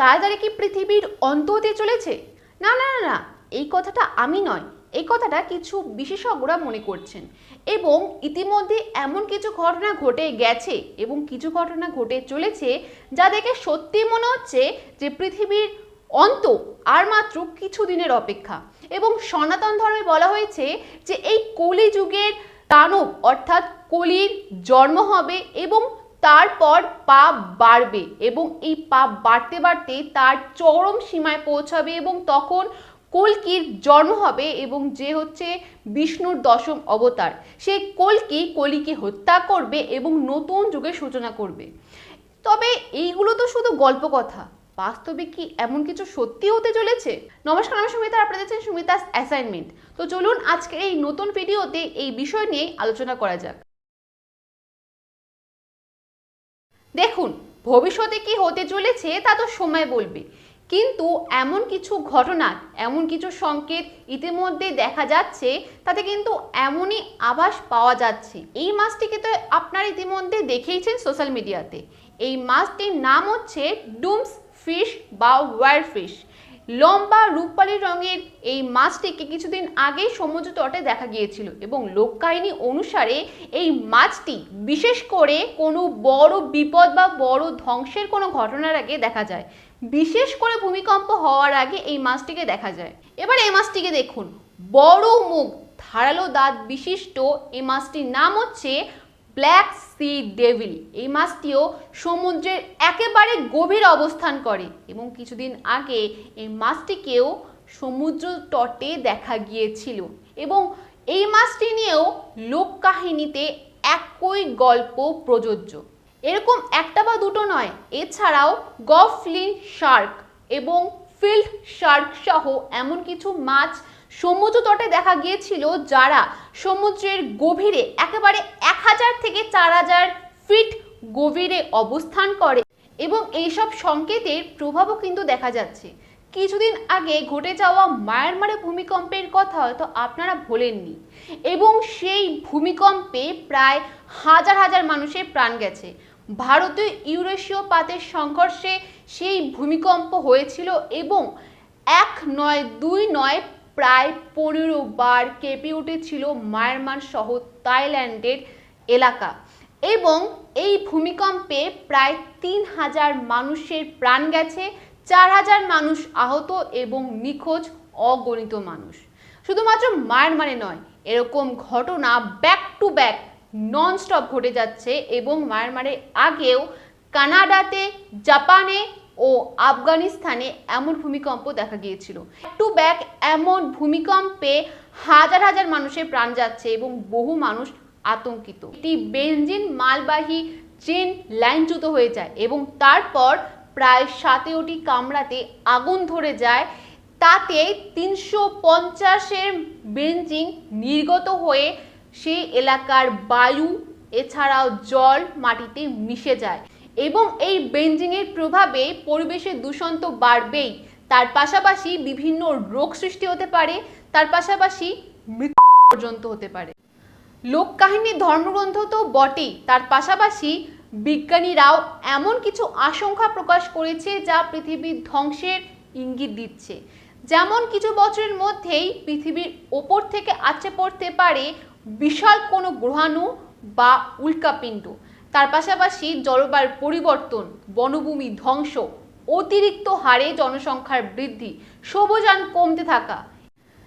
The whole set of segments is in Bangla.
তাড়াতাড়ি কি পৃথিবীর অন্ত হতে চলেছে? না না না না, এই কথাটা আমি নয়। এই কথাটা কিছু বিশেষজ্ঞরা মনে করছেন। এবং ইতিমধ্যে এমন কিছু ঘটনা ঘটে গেছে এবং কিছু ঘটনা ঘটে চলেছে যা দেখে সত্যি মনে হচ্ছে যে পৃথিবীর অন্ত আর মাত্র কিছু দিনের অপেক্ষা। এবং সনাতন ধর্মে বলা হয়েছে যে এই কলি যুগের দানব অর্থাৎ কলির জন্ম হবে এবং তারপর পাপ বাড়বে এবং এই পাপ বাড়তে বাড়তে তার চরম সীমায় পৌঁছাবে এবং তখন কলকির জন্ম হবে এবং যে হচ্ছে বিষ্ণুর দশম অবতার। সেই কলকি কলিকে হত্যা করবে এবং নতুন যুগের সূচনা করবে। তবে এইগুলো তো শুধু গল্প কথা। বাস্তবে কি এমন কিছু সত্যি হতে চলেছে? নমস্কার, আমি সুমিতা, আর আপনাদের দেখছেন সুমিতাস অ্যাসাইনমেন্ট। তো চলুন আজকের এই নতুন ভিডিওতে এই বিষয় নিয়ে আলোচনা করা যাক। দেখুন, ভবিষ্যতে কি হতে চলেছে তা তো সময় বলবে। কিন্তু এমন কিছু ঘটনা, এমন কিছু সংকেত ইতিমধ্যে দেখা যাচ্ছে, তাতে কিন্তু এমনই আভাস পাওয়া যাচ্ছে। এই মাছটিকে তো আপনারা ইতিমধ্যে দেখেইছেন সোশ্যাল মিডিয়াতে। এই মাছটির নাম হচ্ছে ডুমস ফিশ বা ওয়ার ফিশ। লম্বা রূপালি রঙের এই মাছটিকে কিছুদিন আগেই সমুদ্র তটে দেখা গিয়েছিল এবং লোককাহিনী অনুসারে এই মাছটি বিশেষ করে কোনো বড় বিপদ বা বড় ধ্বংসের কোনো ঘটনার আগে দেখা যায়। বিশেষ করে ভূমিকম্প হওয়ার আগে এই মাছটিকে দেখা যায়। এবার এই মাছটিকে দেখুন। বড় মুখ ধারালো দাঁত বিশিষ্ট, এই মাছটির নাম হচ্ছে ব্ল্যাক সি ডেভিল, এই মাছটিও সমুদ্রের একেবারে গভীর অবস্থান করে এবং কিছুদিন আগে এই মাছটিকেও সমুদ্র তটে দেখা গিয়েছিল এবং এই মাছটি নিয়েও লোককাহিনীতে একই গল্প প্রযোজ্য। এরকম একটা বা দুটো নয়, এছাড়াও গফলিন শার্ক এবং ফিল্ড শার্ক সহ এমন কিছু মাছ সমুদ্র তটে দেখা গিয়েছিল যারা সমুদ্রের গভীরে একেবারে এক হাজার থেকে চার হাজার ফিট গভীরে অবস্থান করে এবং এইসব সংকেতের প্রভাবও কিন্তু দেখা যাচ্ছে। কিছুদিন আগে ঘটে যাওয়া মায়ানমারে ভূমিকম্পের কথা হয়তো আপনারা ভোলেননি এবং সেই ভূমিকম্পে প্রায় হাজার হাজার মানুষের প্রাণ গেছে। ভারতীয় ইউরেশীয় পাতের সংঘর্ষে সেই ভূমিকম্প হয়েছিল এবং এক নয় দুই নয় প্রায় পনেরো বার কেঁপে উঠেছিল মায়ানমার সহ থাইল্যান্ডের এলাকা। এবং এই ভূমিকম্পে প্রায় তিন হাজার মানুষের প্রাণ গেছে, চার হাজার মানুষ আহত এবং নিখোঁজ অগণিত মানুষ। শুধুমাত্র মায়ানমারে নয়, এরকম ঘটনা ব্যাক টু ব্যাক ননস্টপ ঘটে যাচ্ছে এবং মায়ানমারের আগেও কানাডাতে, জাপানে ও আফগানিস্তানে এমন ভূমিকম্প দেখা গিয়েছিল। টু ব্যাক এমন ভূমিকম্পে হাজার হাজার মানুষের প্রাণ যাচ্ছে এবং বহু মানুষ আতঙ্কিত। একটি বেঞ্জিন মালবাহী ট্রেন লাইনচ্যুত হয়ে যায় এবং তারপর প্রায় সাতেরোটি কামরাতে আগুন ধরে যায়। তাতে তিনশো পঞ্চাশের বেঞ্জিন নির্গত হয়ে সেই এলাকার বায়ু, এছাড়াও জল মাটিতে মিশে যায়। এবং এই বেঞ্জিংয়ের প্রভাবে পরিবেশের দূষণ তো বাড়বেই। তার পাশাপাশি বিভিন্ন রোগ সৃষ্টি হতে পারে, তার পাশাপাশি মৃত্যু পর্যন্ত হতে পারে। লোক লোককাহিনী ধর্মগ্রন্থ তো বটেই, তার পাশাপাশি বিজ্ঞানীরাও এমন কিছু আশঙ্কা প্রকাশ করেছে যা পৃথিবীর ধ্বংসের ইঙ্গিত দিচ্ছে। যেমন কিছু বছরের মধ্যেই পৃথিবীর ওপর থেকে আছড়ে পড়তে পারে বিশাল কোনো গ্রহাণু বা উল্কাপিণ্ড। তার পাশাপাশি জলবায়ুর পরিবর্তন, বনভূমি ধ্বংস, অতিরিক্ত হারে জনসংখ্যার বৃদ্ধি সবুজান কমতে থাকা।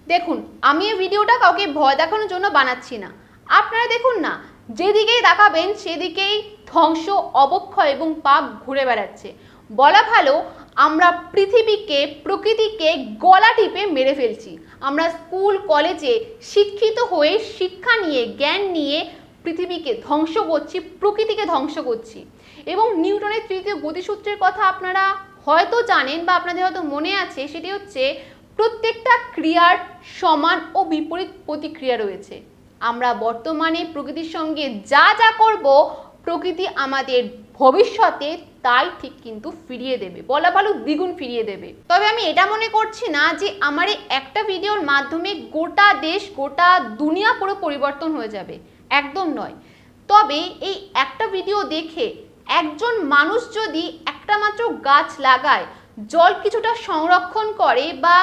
দেখুন, আমি এই ভিডিওটা কাউকে ভয় দেখানোর জন্য বানাচ্ছি না। আপনারা দেখুন না, যেদিকেই তাকাবেন, সেদিকেই ধ্বংস, অবক্ষয় এবং পাপ ঘুরে বেড়াচ্ছে। বলা ভালো, আমরা পৃথিবীকে, প্রকৃতিকে গলা টিপে মেরে ফেলছি। আমরা স্কুল, কলেজে শিক্ষিত হয়ে শিক্ষা নিয়ে, জ্ঞান নিয়ে পৃথিবীকে ধ্বংস করছি, প্রকৃতিকে ধ্বংস করছি। এবং নিউটনের তৃতীয় গতিসূত্রের কথা আপনারা হয়তো জানেন বা আপনাদের হয়তো মনে আছে, সেটি হচ্ছে প্রত্যেকটা ক্রিয়ার সমান ও বিপরীত প্রতিক্রিয়া রয়েছে। আমরা বর্তমানে প্রকৃতির সঙ্গে যা যা করব, প্রকৃতি আমাদের ভবিষ্যতে তাই ঠিক কিন্তু ফিরিয়ে দেবে, বলা ভালো দ্বিগুণ ফিরিয়ে দেবে। তবে আমি এটা মনে করছি না যে আমার একটা ভিডিওর মাধ্যমে গোটা দেশ, গোটা দুনিয়া পুরো পরিবর্তন হয়ে যাবে। একদম নয়। তবে এই একটা ভিডিও দেখে একজন মানুষ যদি একটা মাত্র গাছ লাগায়, জল কিছুটা সংরক্ষণ করে বা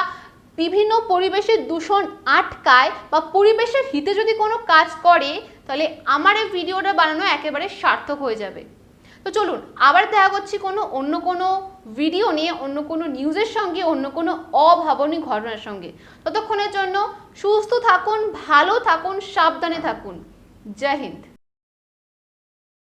বিভিন্ন পরিবেশের দূষণ আটকায় বা পরিবেশের হিতে যদি কোনো কাজ করে, তাহলে আমার এই ভিডিওটা বানানো একেবারে সার্থক হয়ে যাবে। তো চলুন, আবার দেখা করছি কোনো অন্য কোনো ভিডিও নিয়ে, অন্য কোনো নিউজের সঙ্গে, অন্য কোনো অভাবনীয় ঘটনার সঙ্গে। ততক্ষণের জন্য সুস্থ থাকুন, ভালো থাকুন, সাবধানে থাকুন। जय हिंद।